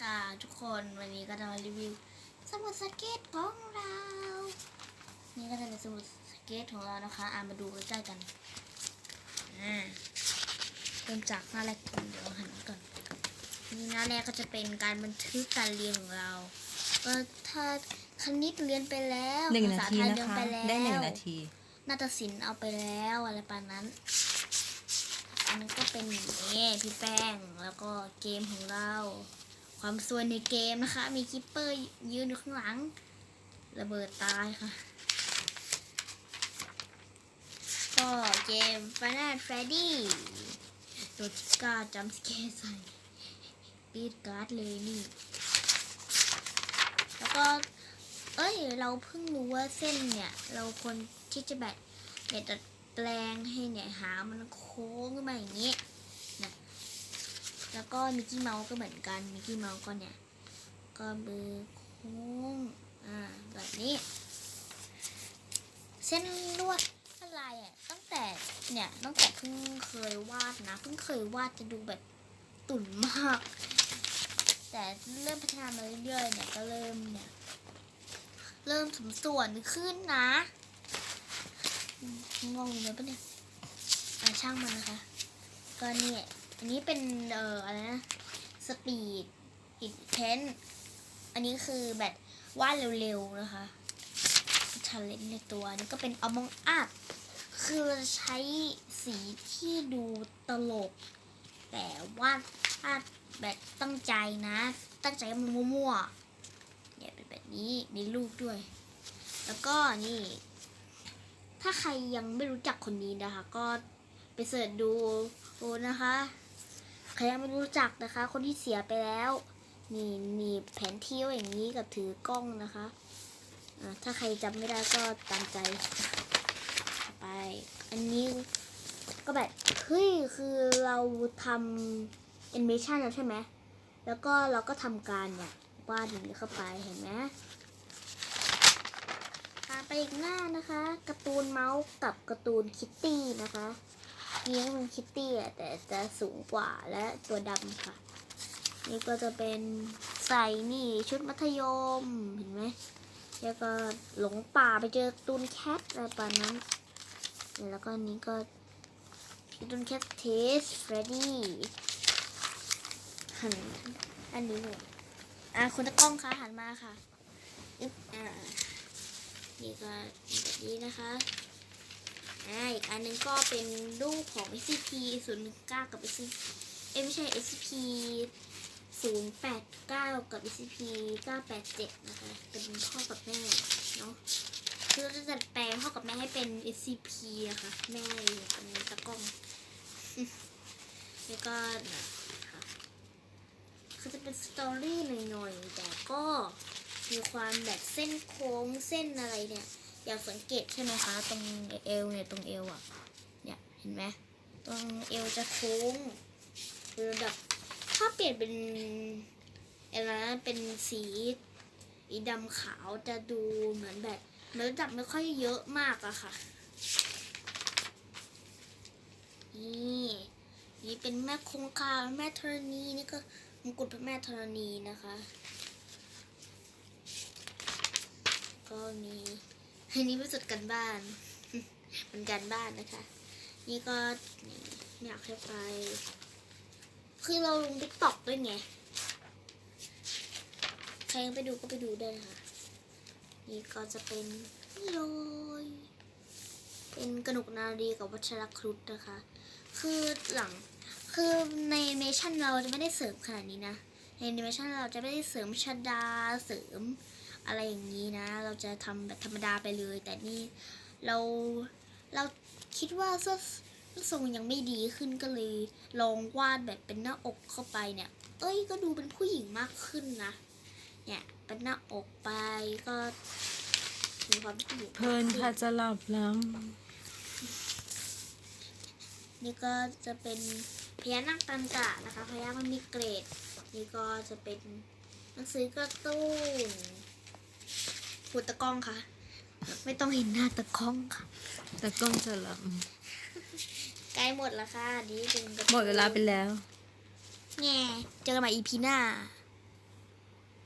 ค่ะทุกคนวันนี้ก็จะมารีวิว สมุดสเก็ตของเรา นี่ก็จะเป็นสมุดสเก็ตของเรานะคะอ่ามาดูใกล้ๆกันอ่าเริ่มจากหน้าแรกก่อนเดี๋ยวหันก่อนนี่หน้าแรกก็จะเป็นการบันทึกการเรียนของเราก็ถ้าคณิตเรียนไปแล้วหนึ่งภานาษาทีไทยนะเรียนคะไปแล้วได้หนึ่งนาทีนาฏศิลป์เอาไปแล้วอะไรประมาณนั้น อันนั้นก็เป็นอย่างนี้พี่แป้งแล้วก็เกมของเรา ความสวยในเกมนะคะ มีคิปเปอร์ยืนอยู่ข้างหลัง ระเบิดตายค่ะ ก็เกม Final Freddy โดนทิก้าจำสเกใส่ปีดการ์ดเลยนี่ แล้วก็ เอ้ย เราเพิ่งรู้ว่าเส้นเนี่ย เราควรที่จะแบบเนี่ยดัดแปลงให้เนี่ยหามันโค้งขึ้นมาอย่างนี้ แล้วก็มิกกี้เมาส์ก็เหมือนกันมิกกี้เมาส์ก็เนี่ยก็เบอร์โค้งอ่าแบบนี้ เส้นลวดอะไรอะตั้งแต่เนี่ยตั้งแต่เพิ่งเคยวาดนะเพิ่งเคยวาดจะดูแบบตุ่นมาก แต่เริ่มพัฒนามาเรื่อยๆเนี่ยก็เริ่มเนี่ยเริ่มสมส่วนขึ้นนะมงงเลยปะเนี่ยอะช่างมันนะคะ ก็เนี่ย อันนี้เป็นเอ่ออะไรนะสปีดอิดเพนอันนี้คือแบบวาดเร็วๆนะคะชันเลนในตัวนี้ก็เป็นอมองอัดคือเราจะใช้สีที่ดูตลก แต่วาดวาดแบบตั้งใจนะ ตั้งใจมันมั่วๆเนี่ยเป็นแบบนี้มีลูกด้วย แล้วก็นี่ ถ้าใครยังไม่รู้จักคนนี้นะคะ ก็ไปเสิร์ชดูนะคะ ใครยังไม่รู้จักนะคะ คนที่เสียไปแล้วนี่นี่แผนที่อย่างนี้กับถือกล้องนะคะถ้าใครจำไม่ได้ก็ตามใจไป อันนี้ก็แบบเฮ้ยคือเราทำแอนิเมชันแล้วใช่ไหมแล้วก็เราก็ทำการเนี่ยวาดอย่างนี้เข้าไปเห็นไหมพาไปอีกหน้านะคะการ์ตูนเมาส์กับการ์ตูนคิตตี้นะคะ นี่ก็เป็นคิตตี้แต่จะสูงกว่าและตัวดำค่ะ นี่ก็จะเป็นใส่นี่ชุดมัธยมเห็นไหมแล้วก็หลงป่าไปเจอตูนแคทอะไรประมาณนั้นแล้วก็นี้ก็ตูนแคทเทสเฟรดดี้หันอันนี้หนูอะคุณตะกล้องคะหันมาค่ะอ่านี่ก็แบบนี้นะคะ อ่าอีกอันหนึงก็เป็นรูปของ SCP 0 1 9กับ SCP เอ้ไม่ใช่ SCP 0 8 9 กับ SCP 987 นะคะ เป็นพ่อกับแม่เนาะคือเราจะดัดแปลงพ่อกับแม่ให้เป็น SCP นะคะแม่อยู่ตรงตะกล้องแล้วก็นะคะคือจะเป็นสตอรี่หน่อยๆแต่ก็มีความแบบเส้นโค้งเส้นอะไรเนี่ย อยากสังเกตใช่ไหมคะ ตรงเอวเนี่ยตรงเอวอะเนี่ยเห็นไหมตรงเอวจะโค้งคือแบบถ้าเปลี่ยนเป็นอะไรนะเป็นสีสีดำขาวจะดูเหมือนแบบเหมือนจับไม่ค่อยเยอะมากอะค่ะ นี่นี่เป็นแม่คงคาแม่ธรณีนี่ก็มงกุฎพระแม่ธรณีนะคะ ก็มี อันนี้เป็นสุดกันบ้านเป็นการบ้านนะคะ นี่ก็อยากให้ไป คือเราลงติ๊กต็อกด้วยไง ใครยังไปดูก็ไปดูได้นะคะนี่ก็จะเป็นนี่เลยเป็นกนกนารีกับวัชรครุฑนะคะ คือหลังคือในแอนิเมชันเราจะไม่ได้เสริมขนาดนี้นะในแอนิเมชันเราจะไม่ได้เสริมชดาเสริม อะไรอย่างนี้นะ เราจะทำแบบธรรมดาไปเลย แต่นี่เราเราคิดว่าเสื้อเสื้อทรงยังไม่ดีขึ้นก็เลย ลองวาดแบบเป็นหน้าอกเข้าไปเนี่ย เอ้ยก็ดูเป็นผู้หญิงมากขึ้นนะ เนี่ยเป็นหน้าอกไปก็มีความผู้หญิงมากเพลินขึ้ค่ะจะหลับแล้วนี่ก็จะเป็นพญานาคตันตะนะคะพญามันมีเกรด นี่ก็จะเป็นหนังสือการ์ตูน หูตะกล้องค่ะไม่ต้องเห็นหน้าตะกล้องค่ะแต่กล้องจะหลับใกล้หมดแล้วค่ะนี่เป็นการ์ตูนหมดเวลาไปแล้ว แง่เจอกันใหม่ EP หน้าบ